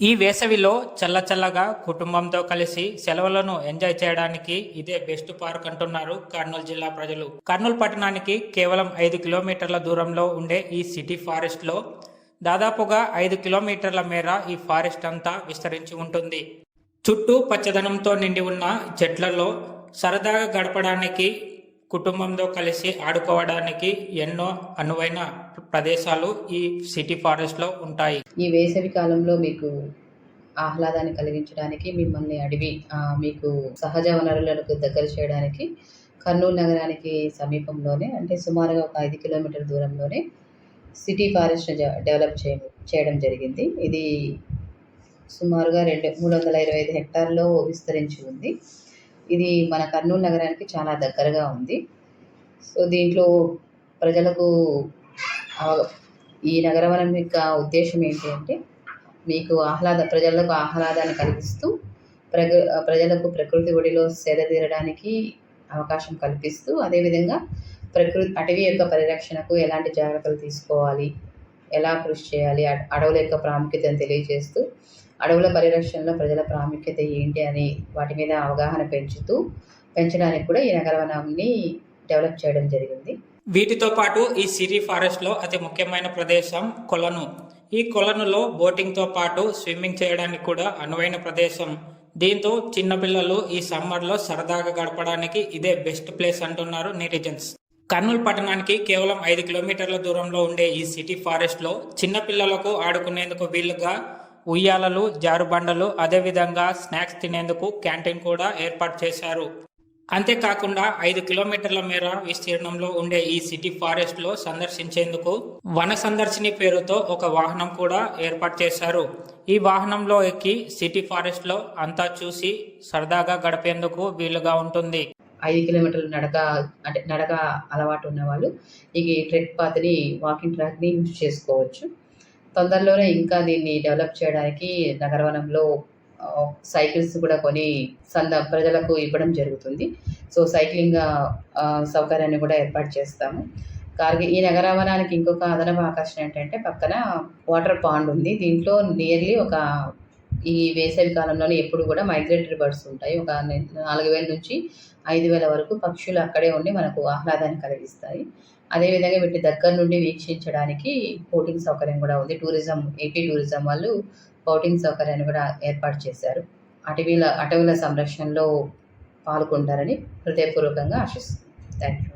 ఈ వేసవిలో చల్లచల్లగా కుటుంబంతో కలిసి సెలవులను ఎంజాయ్ చేయడానికి ఇదే బెస్ట్ పార్క్ అంటున్నారు కర్నూలు జిల్లా ప్రజలు. కర్నూలు పట్టణానికి కేవలం ఐదు కిలోమీటర్ల దూరంలో ఉండే ఈ సిటీ ఫారెస్ట్లో దాదాపుగా ఐదు కిలోమీటర్ల మేర ఈ ఫారెస్ట్ అంతా విస్తరించి ఉంటుంది. చుట్టూ పచ్చదనంతో నిండి ఉన్న చెట్లలో సరదాగా గడపడానికి కుటుంబంతో కలిసి ఆడుకోవడానికి ఎన్నో అనువైన ప్రదేశాలు ఈ సిటీ ఫారెస్ట్లో ఉంటాయి. ఈ వేసవి కాలంలో మీకు ఆహ్లాదాన్ని కలిగించడానికి మిమ్మల్ని అడవి మీకు సహజ వనరులకు దగ్గర చేయడానికి కర్నూలు నగరానికి సమీపంలోనే అంటే సుమారుగా ఒక ఐదు కిలోమీటర్ దూరంలోనే సిటీ ఫారెస్ట్ డెవలప్ చేయ చేయడం జరిగింది. ఇది సుమారుగా రెండు మూడు వందల ఇరవై ఐదు హెక్టార్లో విస్తరించి ఉంది. ఇది మన కర్నూలు నగరానికి చాలా దగ్గరగా ఉంది. సో దీంట్లో ప్రజలకు ఈ నగరవనం యొక్క ఉద్దేశం ఏంటి అంటే మీకు ఆహ్లాద ప్రజలకు ఆహ్లాదాన్ని కల్పిస్తూ ప్రగ ప్రజలకు ప్రకృతి ఒడిలో సేద తీరడానికి అవకాశం కల్పిస్తూ అదేవిధంగా ప్రకృతి అటవీ యొక్క పరిరక్షణకు ఎలాంటి జాగ్రత్తలు తీసుకోవాలి ఎలా కృషి చేయాలి అడవుల యొక్క ప్రాముఖ్యతను తెలియజేస్తూ అడవుల పరిరక్షణలో ప్రజల ప్రాముఖ్యత ఏంటి అని వాటి మీద అవగాహన పెంచుతూ పెంచడానికి కూడా ఈ నగరవనాన్ని డెవలప్ చేయడం జరిగింది. వీటితో పాటు ఈ సిరి ఫారెస్ట్లో అతి ముఖ్యమైన ప్రదేశం కొలను. ఈ కొలనులో బోటింగ్తో పాటు స్విమ్మింగ్ చేయడానికి కూడా అనువైన ప్రదేశం. దీంతో చిన్నపిల్లలు ఈ సమ్మర్లో సరదాగా గడపడానికి ఇదే బెస్ట్ ప్లేస్ అంటున్నారు నెటిజన్స్. కర్నూలు పట్టణానికి కేవలం ఐదు కిలోమీటర్ల దూరంలో ఉండే ఈ సిటీ ఫారెస్ట్లో చిన్నపిల్లలకు ఆడుకునేందుకు వీలుగా ఉయ్యాలలు జారుబండలు అదేవిధంగా స్నాక్స్ తినేందుకు క్యాంటీన్ కూడా ఏర్పాటు చేశారు. అంతేకాకుండా ఐదు కిలోమీటర్ల మేర విస్తీర్ణంలో ఉండే ఈ సిటీ ఫారెస్ట్లో సందర్శించేందుకు వన సందర్శిని పేరుతో ఒక వాహనం కూడా ఏర్పాటు చేశారు. ఈ వాహనంలో ఎక్కి సిటీ ఫారెస్ట్లో అంతా చూసి సరదాగా గడిపేందుకు వీలుగా ఉంటుంది. ఐదు కిలోమీటర్లు నడక అంటే నడక అలవాటు ఉన్న వాళ్ళు ఈ ట్రెక్ పాత్ని వాకింగ్ ట్రాక్ని యూజ్ చేసుకోవచ్చు. తొందరలోనే ఇంకా దీన్ని డెవలప్ చేయడానికి నగరవనంలో సైకిల్స్ కూడా కొని సంద ప్రజలకు ఇవ్వడం జరుగుతుంది. సో సైక్లింగ్ సౌకర్యాన్ని కూడా ఏర్పాటు చేస్తాము. కార్గి ఈ నగరవనానికి ఇంకొక అదనపు ఆకర్షణ ఏంటంటే పక్కన వాటర్ పాండ్ ఉంది. దీంట్లో నియర్లీ ఒక ఈ వేసవి కాలంలోనే ఎప్పుడు కూడా మైగ్రేటరీ బర్డ్స్ ఉంటాయి. ఒక నాలుగు వేల నుంచి ఐదు వేల వరకు పక్షులు అక్కడే ఉండి మనకు ఆహ్లాదాన్ని కలిగిస్తాయి. అదేవిధంగా వీటి దగ్గర నుండి వీక్షించడానికి బోటింగ్ సౌకర్యం కూడా ఉంది. టూరిజం ఏపీ టూరిజం వాళ్ళు బోటింగ్ సౌకర్యాన్ని కూడా ఏర్పాటు చేశారు. అటవీల అటవీల సంరక్షణలో పాల్గొంటారని హృదయపూర్వకంగా ఆశిస్తుంది థ్యాంక్ యూ